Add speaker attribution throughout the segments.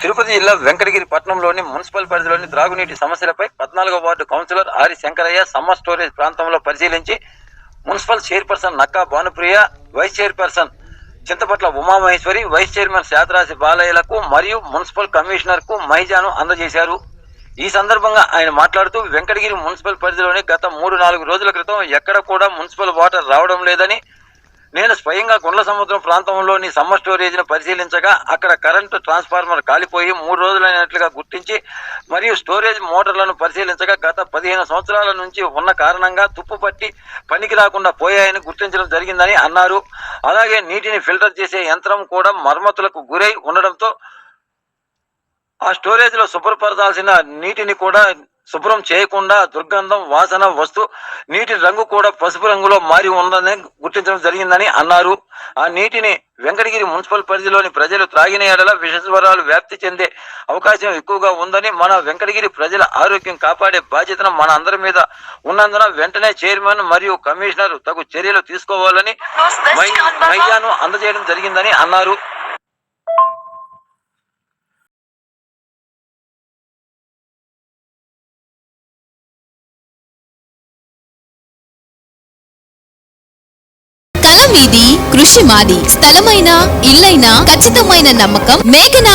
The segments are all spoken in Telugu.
Speaker 1: తిరుపతి జిల్లా వెంకటగిరి పట్టణంలోని మున్సిపల్ పరిధిలోని త్రాగునీటి సమస్యలపై పద్నాలుగో వార్డు కౌన్సిలర్ ఆరి శంకరయ్య సమ్మర్ స్టోరేజ్ ప్రాంతంలో పరిశీలించి municipal chairperson Nakka Bhanupriya vice chairperson Chintapatla Umamaheswari vice chairman Satarasi బాలయ్యలకు మరియు మున్సిపల్ కమిషనర్కు మైజాను అందజేశారు. ఈ సందర్భంగా ఆయన మాట్లాడుతూ వెంకటగిరి మున్సిపల్ పరిధిలోని గత మూడు నాలుగు రోజుల క్రితం ఎక్కడ కూడా మున్సిపల్ వాటర్ రావడం లేదని నేను స్వయంగా గుండ్ల సముద్రం ప్రాంతంలోని సమ్మర్ స్టోరేజ్ను పరిశీలించగా అక్కడ కరెంటు ట్రాన్స్ఫార్మర్ కాలిపోయి మూడు రోజులైనట్లుగా గుర్తించి మరియు స్టోరేజ్ మోటార్లను పరిశీలించగా గత పదిహేను సంవత్సరాల నుంచి ఉన్న కారణంగా తుప్పు పట్టి పనికి రాకుండా పోయాయని గుర్తించడం జరిగిందని అన్నారు. అలాగే నీటిని ఫిల్టర్ చేసే యంత్రం కూడా మరమ్మతులకు గురై ఉండడంతో ఆ స్టోరేజ్లో శుభ్రపరచాల్సిన నీటిని కూడా శుభ్రం చేయకుండా దుర్గంధం వాసన వస్తూ నీటి రంగు కూడా పసుపు రంగులో మారి ఉందని గుర్తించడం జరిగిందని అన్నారు. ఆ నీటిని వెంకటగిరి మున్సిపల్ పరిధిలోని ప్రజలు త్రాగిన ఎడల విషజ్వరాలు వ్యాప్తి చెందే అవకాశం ఎక్కువగా ఉందని మన వెంకటగిరి ప్రజల ఆరోగ్యం కాపాడే బాధ్యతను మన అందరి మీద ఉన్నందున వెంటనే చైర్మన్ మరియు కమిషనర్ తగు చర్యలు తీసుకోవాలని మై- మైయాను అందజేయడం జరిగిందని అన్నారు.
Speaker 2: కృషి మాది స్థలమైన ఇల్లైనా ఖచ్చితమైన నమ్మకం మేఘనా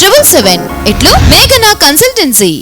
Speaker 2: Triple seven ఇట్లు మేఘనా కన్సల్టెన్సీ